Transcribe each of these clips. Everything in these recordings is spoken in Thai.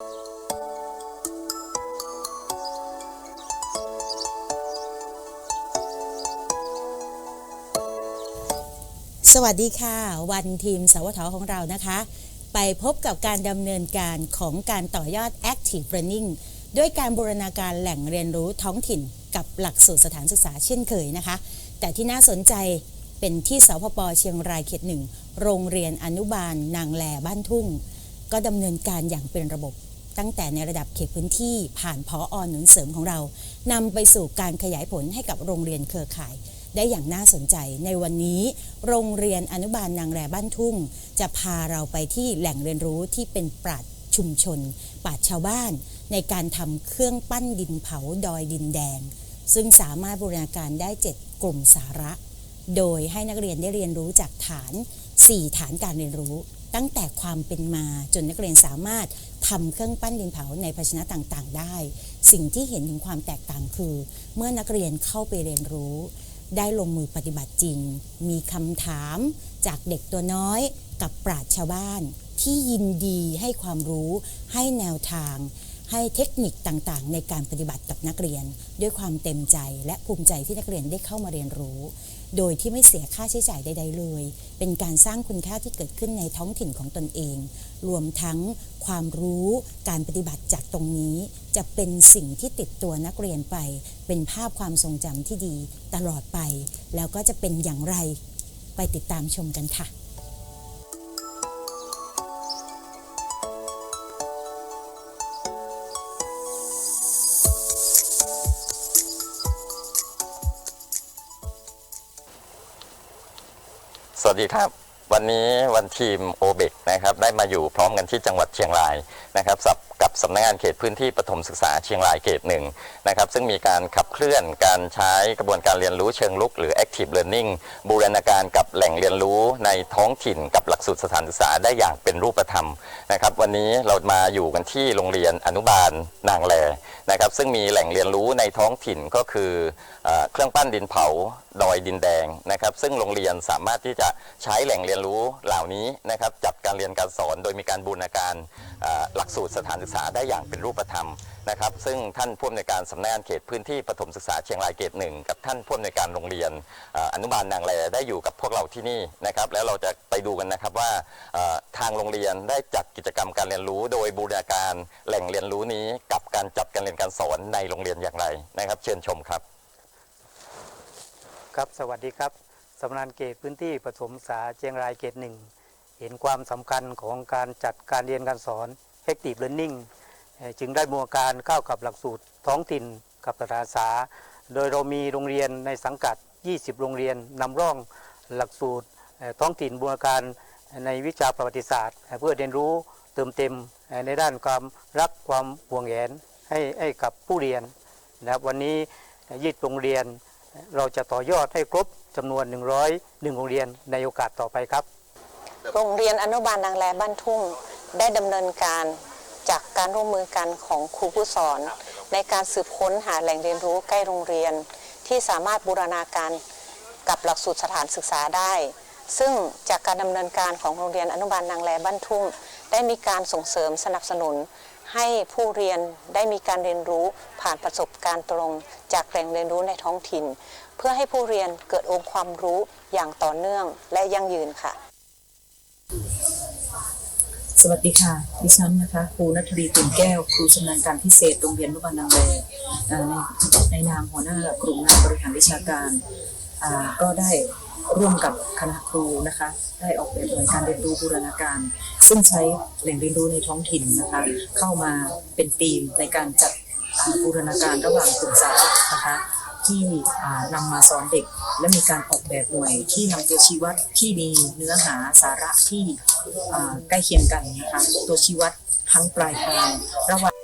สวัสดีค่ะ วันทีมสวทของเรานะคะ ไปพบกับการดำเนินการของการต่อยอด Active Learning ด้วยการบูรณาการแหล่งเรียนรู้ท้องถิ่นกับหลักสูตรสถานศึกษาเช่นเคยนะคะ แต่ที่น่าสนใจเป็นที่สพปเชียงรายเขตหนึ่ง โรงเรียนอนุบาลนางแลบ้านทุ่ง ก็ดำเนินการอย่างเป็นระบบ ตั้งแต่ในระดับเขตพื้นที่ผ่านพออหนุนเสริมของเรานำไปสู่การขยายผลให้กับโรงเรียนเครือข่าย ได้อย่างน่าสนใจ ในวันนี้ โรงเรียนอนุบาลนางแรบ้านทุ่ง จะพาเราไปที่แหล่งเรียนรู้ที่เป็นปราชุมชนปราชญ์ชาวบ้าน ในการทำเครื่องปั้นดินเผาดอยดินแดง ซึ่งสามารถบูรณาการได้ 7 กลุ่มสาระ โดยให้นักเรียนได้เรียนรู้จากฐาน 4 ฐานการเรียนรู้ ตั้งแต่ความเป็นมาจนนักเรียนสามารถทำเครื่องปั้นดินเผาในภาชนะต่างๆ ได้ สิ่งที่เห็นถึงความแตกต่างคือ เมื่อนักเรียนเข้าไปเรียนรู้ ได้ลงมือปฏิบัติจริง มีคำถามจากเด็กตัวน้อยกับปราชญ์ชาวบ้าน ที่ยินดีให้ความรู้ให้แนวทาง ให้เทคนิคต่างๆ ในการปฏิบัติกับนักเรียน ด้วยความเต็มใจ และภูมิใจที่นักเรียนได้เข้ามาเรียนรู้ โดยที่ไม่เสียค่าใช้จ่ายใด ๆ เลย เป็นการสร้างคุณค่าที่เกิดขึ้นในท้องถิ่นของตนเอง รวมทั้งความรู้การปฏิบัติจากตรงนี้ จะเป็นสิ่งที่ติดตัวนักเรียนไป เป็นภาพความทรงจำที่ดีตลอดไป แล้วก็จะเป็นอย่างไร ไปติดตามชมกันค่ะ สวัสดีครับ วันนี้วันทีมโอเบกนะครับได้มาอยู่พร้อมกันที่จังหวัดเชียงรายนะครับสับกับสำนักงานเขตพื้นที่ปฐมศึกษาเชียงรายเขตหนึ่งนะครับซึ่งมีการขับเคลื่อนการใช้กระบวนการเรียนรู้เชิงลุกหรือ active learning บูรณาการกับแหล่งเรียนรู้ในท้องถิ่นกับหลักสูตรสถานศึกษาได้อย่างเป็นรูปธรรมนะครับวันนี้เรามาอยู่กันที่โรงเรียนอนุบาลนางแลนะครับซึ่งมีแหล่งเรียนรู้ในท้องถิ่นก็คือเอเครื่องปั้นดินเผาดอยดินแดงนะครับ ซึ่งโรงเรียนสามารถที่จะใช้แหล่งเรียนรู้เหล่านี้นะครับ จัดการเรียนการสอนโดยมีการบูรณาการหลักสูตรสถานศึกษาได้อย่างเป็นรูปธรรมนะครับ ซึ่งท่านผู้อำนวยการสำนักงานเขตพื้นที่ปฐมศึกษาเชียงรายเขตหนึ่งกับท่านผู้อำนวยการโรงเรียนอนุบาลนางแลได้อยู่กับพวกเราที่นี่นะครับ แล้วเราจะไปดูกันนะครับว่าทางโรงเรียนได้จัดกิจกรรมการเรียนรู้ โดยบูรณาการแหล่งเรียนรู้นี้กับการจัดการเรียนการสอนในโรงเรียนอย่างไรนะครับ เชิญชมครับ ครับสวัสดีครับสำนักเขตพื้นที่ปฐมศึกษาเชียงรายเขตหนึ่งเห็นความสำคัญของการจัดการเรียนการสอน Active Learning จึงได้บูรณาการเข้ากับหลักสูตรท้องถิ่นกับสถานศึกษา โดยเรามีโรงเรียนในสังกัด 20 โรงเรียนนำร่องหลักสูตรท้องถิ่นบูรณาการในวิชาประวัติศาสตร์ เพื่อเรียนรู้เติมเต็มในด้านความรักความห่วงแหนให้ให้กับผู้เรียนนะครับวันนี้ยี่โรงเรียน เราจะต่อยอดให้ครบจำนวน 101 โรงเรียนในโอกาสต่อไปครับ โรงเรียนอนุบาลนางแลบ้านทุ่งได้ดำเนินการจากการร่วมมือกันของครูผู้สอน ในการสืบค้นหาแหล่งเรียนรู้ใกล้โรงเรียน ที่สามารถบูรณาการกับหลักสูตรสถานศึกษาได้ ซึ่งจากการดำเนินการของโรงเรียนอนุบาลนางแลบ้านทุ่ง ได้มีการส่งเสริมสนับสนุน ให้ผู้เรียนได้มีการเรียนรู้ผ่านประสบการณ์ตรง จากแหล่งเรียนรู้ในท้องถิ่น เพื่อให้ผู้เรียนเกิดองค์ความรู้อย่างต่อเนื่องและยั่งยืนค่ะ สวัสดีค่ะ ดิฉันนะคะครูนัทรีตุ่นแก้ว ครูชำนาญการพิเศษโรงเรียนอนุบานางแลเอ่อในในนามหัวหน้ากลุ่มงานบริหารวิชาการก็ได้ ร่วมกับคณะครูนะคะ ได้ออกแบบหน่วยการเรียนรู้บูรณาการ ซึ่งใช้แหล่งเรียนรู้ในท้องถิ่นนะคะ เข้ามาเป็นทีมในการจัดบูรณาการระหว่างกลุ่มสาระนะคะที่อ่านำมาสอนเด็ก และมีการออกแบบหน่วยที่นำตัวชี้วัดที่มีเนื้อหาสาระที่ใกล้เคียงกันนะคะตัวชี้วัดทั้งปลายทางระหว่าง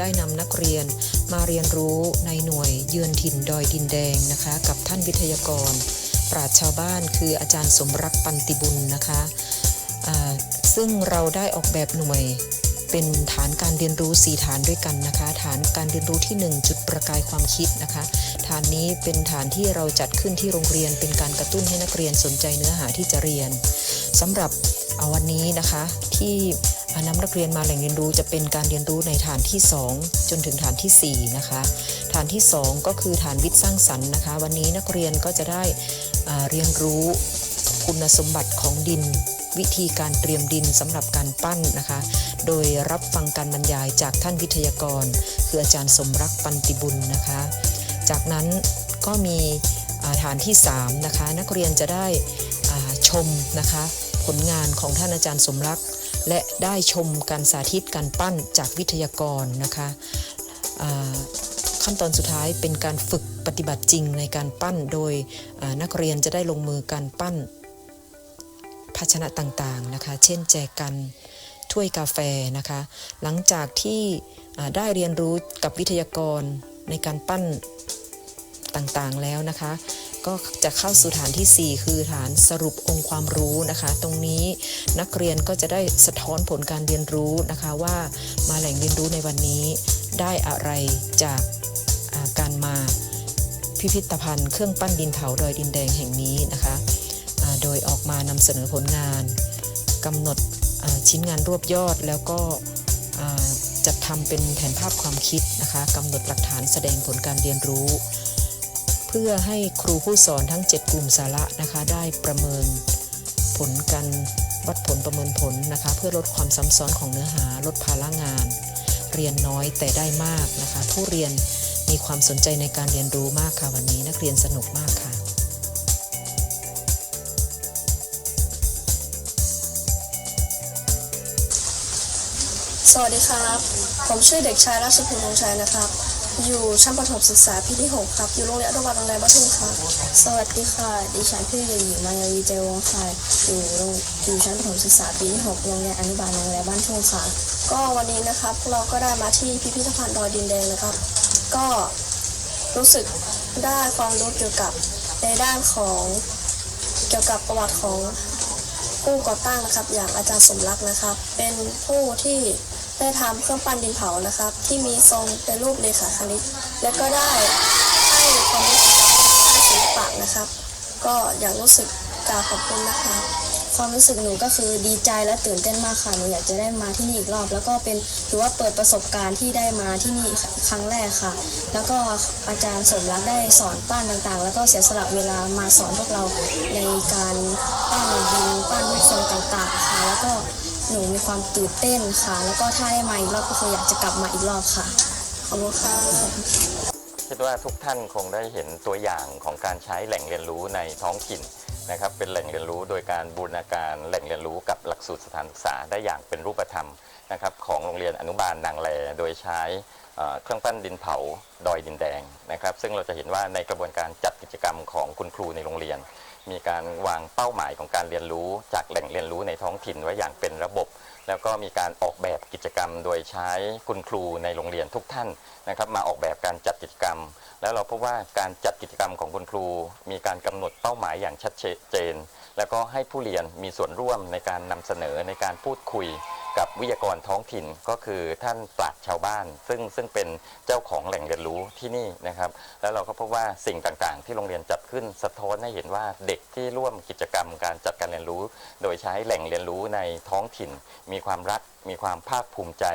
ได้นำนักเรียนมาเรียนรู้ในหน่วยเยือนถิ่นดอยดินแดงนะคะ กับท่านวิทยากร ปราชชาวบ้านคืออาจารย์สมรักปันติบุญนะคะซึ่งเราได้ออกแบบหน่วยเป็นฐานการเรียนรู้ 4 ฐานด้วยกันนะคะ ฐานการเรียนรู้ที่ 1 จุดประกายความคิดนะคะ ฐานนี้เป็นฐานที่เราจัดขึ้นที่โรงเรียน เป็นการกระตุ้นให้นักเรียนสนใจเนื้อหาที่จะเรียนสำหรับเอาวันนี้นะคะที่ นำนักเรียนมาแหล่งเรียนรู้จะเป็นการเรียนรู้ในฐานที่ 2 จนถึงฐานทีสี่ 4 นะคะ ฐานที่ 2 ก็คือฐานวิทย์สร้างสรรค์นะคะ วันนี้นักเรียนก็จะได้เรียนรู้คุณสมบัติของดิน วิธีการเตรียมดินสำหรับการปั้นนะคะ โดยรับฟังการบรรยายจากท่านวิทยากร คืออาจารย์สมรักปันติบุญนะคะ จากนั้นก็มีฐานที่ 3 นะคะ นักเรียนจะได้ชมนะคะ ผลงานของท่านอาจารย์สมรักษ์ และได้ชมการสาธิตการปั้นจากวิทยากรนะคะขั้นตอนสุดท้ายเป็นการฝึกปฏิบัติจริงในการปั้นโดยนักเรียนจะได้ลงมือการปั้นภาชนะต่างๆนะคะ เช่นแจกันถ้วยกาแฟนะคะ หลังจากที่ได้เรียนรู้กับวิทยากรในการปั้นต่างๆแล้วนะคะ ก็จะเข้าสู่ฐานทีสี่ 4 คือฐานสรุปองค์ความรู้นะคะ ตรงนี้นักเรียนก็จะได้สะท้อนผลการเรียนรู้นะคะว่ามาแหล่งเรียนรู้ในวันนี้ ได้อะไรจากาการมาพิพิธภัณฑ์เครื่องปั้นดินเผาดอยดินแดงแห่งนี้นะคะโดยออกมานำเสนอผลงานกำหนดชิ้นงานรวบยอดแล้วก็จัดทำเป็นแผนภาพความคิดนะคะกำหนดหลักฐานแสดงผลการเรียนรู้ เพื่อให้ครูผู้สอนทั้ง 7 กลุ่มสาระนะคะได้ประเมินผลการวัดผลประเมินผลนะคะ เพื่อลดความซ้ำซ้อนของเนื้อหาลดภาระงาน เรียนน้อยแต่ได้มากนะคะ ผู้เรียนมีความสนใจในการเรียนรู้มากค่ะวันนี้นักเรียนสนุกมากค่ะสวัสดีครับ ผมชื่อเด็กชายราชภูมิวงศ์ชัยนะครับ อยู่ชั้นประถมศึกษาปีที่6ครับ อยู่โรงเรียนอนุบาลบางแรบ้านทุ่งครับ สวัสดีค่ะ ดิฉันชื่เด็กหญิงมายาวีเจวงศ์ชัยอยู่โรงอยู่ชั้นประถมศึกษาปีที่6โรงเรียนอนุบาลบางแรบ้านทุ่งค่ะ ก็วันนี้นะครับเราก็ได้มาที่พิพิธภัณฑ์ดอยดินแดงนะครับ ก็รู้สึกได้ความรู้เกี่ยวกับในด้านของเกี่ยวกับประวัติของผู้ก่อตั้งนะครับ อย่างอาจารย์สมรักนะครับ เป็นผู้ที่ ได้ทำเครื่องปั้นดินเผานะครับ ที่มีทรงเป็นรูปเลขาคณิต และก็ได้ให้ความรู้กับด้านศิลปะนะครับ ก็อยากรู้สึกกล่าวขอบคุณนะคะ ความรู้สึกหนูก็คือดีใจและตื่นเต้นมากค่ะหนูอยากจะได้มาที่นี่อีกรอบ แล้วก็เป็นถือว่าเปิดประสบการณ์ที่ได้มาที่นี่ครั้งแรกค่ะ แล้วก็อาจารย์สมรักได้สอนปั้นต่างๆ แล้วก็เสียสละเวลามาสอนพวกเราในการปั้นดินปั้นรูปทรงต่างๆค่ะแล้วก็ หนูมีความตื่นเต้นค่ะ แล้วก็ถ้าได้มาอีกรอบก็คืออยากจะกลับมาอีกรอบค่ะ ขอบคุณค่ะคิดว่าทุกท่านคงได้เห็นตัวอย่างของการใช้แหล่งเรียนรู้ในท้องถิ่นนะครับเป็นแหล่งเรียนรู้โดยการบูรณาการแหล่งเรียนรู้กับหลักสูตรสถานศึกษาได้อย่างเป็นรูปธรรมนะครับของโรงเรียนอนุบาลนางแลโดยใช้เอ่อเครื่องปั้นดินเผาดอยดินแดงนะครับซึ่งเราจะเห็นว่าในกระบวนการจัดกิจกรรมของคุณครูในโรงเรียน มีการวางเป้าหมายของการเรียนรู้จากแหล่งเรียนรู้ในท้องถิ่นไว้อย่างเป็นระบบ แล้วก็มีการออกแบบกิจกรรม โดยใช้คุณครูในโรงเรียนทุกท่านนะครับ มาออกแบบการจัดกิจกรรม แล้วเราพบว่าการจัดกิจกรรมของคุณครู มีการกำหนดเป้าหมายอย่างชัดเจน แล้วก็ให้ผู้เรียนมีส่วนร่วมในการนำเสนอในการพูดคุย กับวิทยากรท้องถิ่นก็คือท่านปราชญ์ชาวบ้าน ซึ่งซึ่งเป็นเจ้าของแหล่งเรียนรู้ที่นี่นะครับ แล้วเราก็พบว่าสิ่งต่างๆ ที่โรงเรียนจัดขึ้นสะท้อนให้เห็นว่าเด็กที่ร่วมกิจกรรมการจัดการเรียนรู้ โดยใช้แหล่งเรียนรู้ในท้องถิ่น มีความรัก มีความภาคภูมิใจ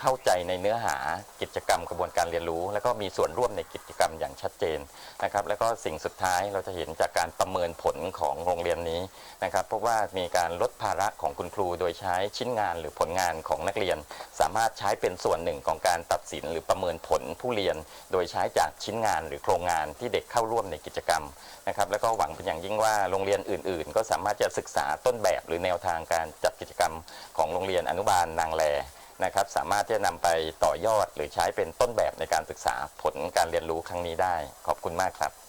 เข้าใจในเนื้อหากิจกรรมกระบวนการเรียนรู้ แล้วก็มีส่วนร่วมในกิจกรรมอย่างชัดเจนนะครับ แล้วก็สิ่งสุดท้ายเราจะเห็นจากการประเมินผลของโรงเรียนนี้นะครับ เพราะว่ามีการลดภาระของคุณครู โดยใช้ชิ้นงานหรือผลงานของนักเรียน สามารถใช้เป็นส่วนหนึ่งของการตัดสินหรือประเมินผลผู้เรียน โดยใช้จากชิ้นงานหรือโครงงานที่เด็กเข้าร่วมในกิจกรรม นะครับแล้วก็หวังเป็นอย่างยิ่งว่าโรงเรียนอื่น ๆ ก็สามารถจะศึกษาต้นแบบหรือแนวทางการจัดกิจกรรมของโรงเรียนอนุบาลนางแลนะครับสามารถที่จะนำไปต่อยอดหรือใช้เป็นต้นแบบในการศึกษาผลการเรียนรู้ครั้งนี้ได้ ขอบคุณมากครับ